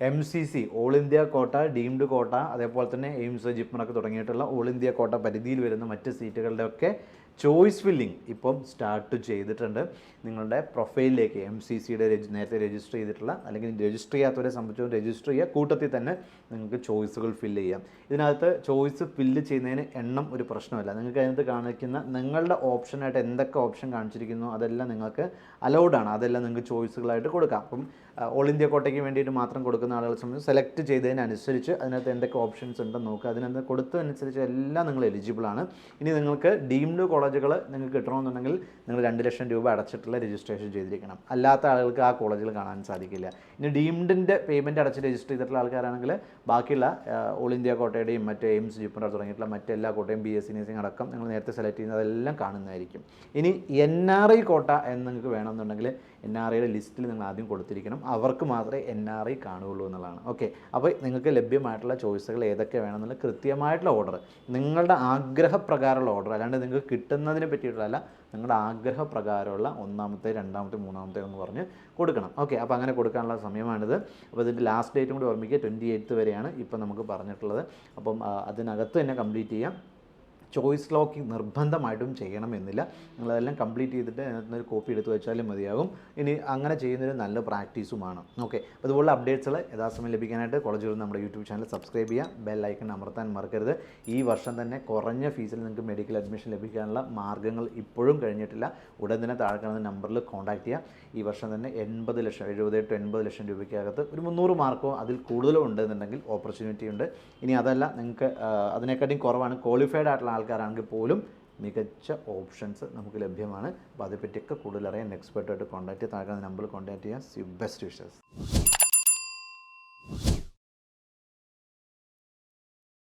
M C C all India quota deemed quota അതേപോലെ തന്നെ AIIMS ജിപ്മറൊക്കെ തുടങ്ങിയിട്ടുള്ള ഓൾ ഇന്ത്യ കോട്ട പരിധിയിൽ വരുന്ന മറ്റ് സീറ്റുകളുടെ ഒക്കെ ചോയ്സ് ഫില്ലിംഗ് ഇപ്പം സ്റ്റാർട്ട് ചെയ്തിട്ടുണ്ട്. നിങ്ങളുടെ പ്രൊഫൈലിലേക്ക് എം സി സിയുടെ നേരത്തെ രജിസ്റ്റർ ചെയ്തിട്ടുള്ള അല്ലെങ്കിൽ രജിസ്റ്റർ ചെയ്യാത്തവരെ സംബന്ധിച്ചും രജിസ്റ്റർ ചെയ്യുക. കൂട്ടത്തിൽ തന്നെ നിങ്ങൾക്ക് ചോയ്സുകൾ ഫില്ല് ചെയ്യാം. ഇതിനകത്ത് ചോയ്സ് ഫില്ല് ചെയ്യുന്നതിന് എണ്ണം ഒരു പ്രശ്നമല്ല. നിങ്ങൾക്ക് അതിനകത്ത് കാണിക്കുന്ന നിങ്ങളുടെ ഓപ്ഷനായിട്ട് എന്തൊക്കെ ഓപ്ഷൻ കാണിച്ചിരിക്കുന്നു അതെല്ലാം നിങ്ങൾക്ക് അലൗഡാണ് അതെല്ലാം നിങ്ങൾക്ക് ചോയ്സുകളായിട്ട് കൊടുക്കാം. അപ്പം ഓൾ ഇന്ത്യ കോട്ടയ്ക്ക് വേണ്ടിയിട്ട് മാത്രം കൊടുക്കുന്ന ആളുകളെ സംബന്ധിച്ച് സെലക്ട് ചെയ്തതിനനുസരിച്ച് അതിനകത്ത് എന്തൊക്കെ ഓപ്ഷൻസ് ഉണ്ടെന്ന് നോക്കുക. അതിനകത്ത് കൊടുത്തതനുസരിച്ച് എല്ലാം നിങ്ങൾ എലിജിബിൾ ആണ്. ഇനി നിങ്ങൾക്ക് ഡീംഡ് കോളേജുകൾ നിങ്ങൾക്ക് കിട്ടണമെന്നുണ്ടെങ്കിൽ നിങ്ങൾ രണ്ട് ലക്ഷം രൂപ അടച്ചിട്ടുള്ള രജിസ്ട്രേഷൻ ചെയ്തിരിക്കണം. അല്ലാത്ത ആളുകൾക്ക് ആ കോളേജിൽ കാണാൻ സാധിക്കില്ല. ഇനി ഡീംഡിന്റെ പേയ്മെന്റ് അടച്ച് രജിസ്റ്റർ ചെയ്തിട്ടുള്ള ആൾക്കാരാണെങ്കിൽ ബാക്കിയുള്ള ഓൾ ഇന്ത്യ കോട്ടയുടെയും മറ്റ് എയിംസ് ജിപ്പർ തുടങ്ങിയിട്ടുള്ള മറ്റെല്ലാ കോട്ടയും ബി എസ് സി അടക്കം നിങ്ങൾ നേരത്തെ സെലക്ട് ചെയ്യുന്നതെല്ലാം കാണുന്നതായിരിക്കും. ഇനി എൻ ആർ ഐ കോട്ട എന്ന് നിങ്ങൾക്ക് വേണമെന്നുണ്ടെങ്കിൽ എൻ ആർ ഐയുടെ ലിസ്റ്റിൽ നിങ്ങൾ ആദ്യം കൊടുത്തിരിക്കണം. അവർക്ക് മാത്രമേ എൻ ആർ ഐ കാണുകയുള്ളൂ എന്നുള്ളതാണ്. ഓക്കെ അപ്പോൾ നിങ്ങൾക്ക് ലഭ്യമായിട്ടുള്ള ചോയ്സുകൾ ഏതൊക്കെ വേണമെന്നുള്ള കൃത്യമായിട്ടുള്ള ഓർഡർ നിങ്ങളുടെ ആഗ്രഹപ്രകാരമുള്ള ഓർഡർ അല്ലാണ്ട് നിങ്ങൾക്ക് കിട്ടുന്നതിനെ പറ്റിയിട്ടുള്ളതല്ല. നിങ്ങളുടെ ആഗ്രഹപ്രകാരമുള്ള ഒന്നാമത്തെ രണ്ടാമത്തെ മൂന്നാമത്തെ എന്ന് പറഞ്ഞ് കൊടുക്കണം. ഓക്കെ അപ്പോൾ അങ്ങനെ കൊടുക്കാനുള്ള സമയമാണിത്. അപ്പോൾ ഇതിന്റെ ലാസ്റ്റ് ഡേറ്റും കൂടി ഓർമ്മിക്കുക. ട്വന്റി എയ്ത്ത് വരെയാണ് ഇപ്പം നമുക്ക് പറഞ്ഞിട്ടുള്ളത്. അപ്പം അതിനകത്ത് തന്നെ കംപ്ലീറ്റ് ചെയ്യാം. ചോയ്സ് ലോക്കിംഗ് നിർബന്ധമായിട്ടും ചെയ്യണമെന്നില്ല. നിങ്ങളതെല്ലാം കംപ്ലീറ്റ് ചെയ്തിട്ട് അതിനകത്ത് ഒരു കോപ്പി എടുത്ത് വെച്ചാലും മതിയാകും. ഇനി അങ്ങനെ ചെയ്യുന്നൊരു നല്ല പ്രാക്ടീസുമാണ് ഓക്കെ ഇതുപോലുള്ള അപ്ഡേറ്റ്സുകൾ യഥാസമയം ലഭിക്കാനായിട്ട് കോളേജ് നമ്മുടെ യൂട്യൂബ് ചാനൽ സബ്സ്ക്രൈബ് ചെയ്യുക. ബെൽ ഐക്കൺ അമർത്താൻ മറക്കരുത്. ഈ വർഷം തന്നെ കുറഞ്ഞ ഫീസിൽ നിങ്ങൾക്ക് മെഡിക്കൽ അഡ്മിഷൻ ലഭിക്കാനുള്ള മാർഗങ്ങൾ ഇപ്പോഴും കഴിഞ്ഞിട്ടില്ല. ഉടൻ തന്നെ താഴെ കാണുന്ന നമ്പറിൽ കോൺടാക്ട് ചെയ്യുക. ഈ വർഷം തന്നെ എൺപത് ലക്ഷം എഴുപത് ടു എൺപത് ലക്ഷം രൂപയ്ക്കകത്ത് ഒരു മുന്നൂറ് മാർക്കോ അതിൽ കൂടുതലോ ഉണ്ടെന്നുണ്ടെങ്കിൽ ഓപ്പർച്യൂണിറ്റി ഉണ്ട്. ഇനി അതല്ല നിങ്ങൾക്ക് അതിനെക്കാട്ടിയും കുറവാണ് ക്വാളിഫൈഡ് ആയിട്ടുള്ള ആൾക്കാരാണെങ്കിൽ പോലും മികച്ച ഓപ്ഷൻസ് നമുക്ക് ലഭ്യമാണ്. അപ്പോൾ അതേപ്പറ്റിയൊക്കെ കൂടുതലറിയാൻ എക്സ്പെർട്ടായിട്ട് കോൺടാക്ട് താഴെ നമ്പറിൽ കോൺടാക്ട് ചെയ്യാം. C best wishes